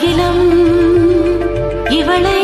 அகிலம் இவளை